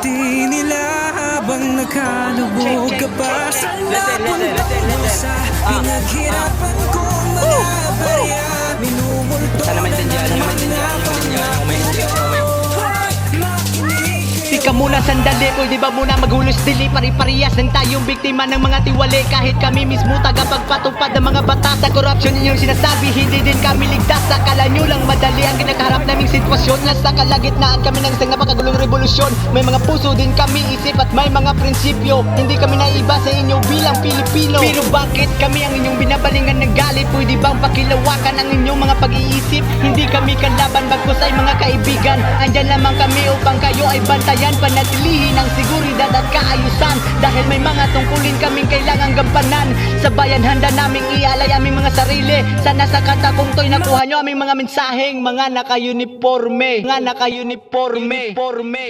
ngiti nila habang nakalubog ka pa sa napunta mo sa pinaghirapan kong mga barya Minumulto Sana na. Tika muna sandali, pwede ba muna maghulos dili Pari-parehas ng tayong biktima ng mga tiwali. Kahit kami mismo tagapagpatupad ng mga batas Sa korupsyon ninyong sinasabi, hindi din kami ligtas Akala nyo lang madali ang kinakaharap naming sitwasyon. Nasa kalagitnaan kami ng isang napakagulong revolusyon. May mga puso din kami isip at may mga prinsipyo. Hindi kami naiba sa inyo bilang Pilipino. Pero bakit kami ang inyong binabalingan ng galit? Pwede bang pakilawakan ang inyong mga pag-iisip? Hindi kami kalaban bagkus ay mga kaibigan. Andyan lamang kami upang kayo ay bantayan. Panatilihin ang seguridad at kaayusan. Dahil may mga tungkulin kaming kailangang gampanan. Sa bayan handa naming ialay aming mga sarili. Sana sa katakong to'y nakuha nyo aming mga mensaheng Mga naka-uniforme. Mga naka-uniforme. Uniforme.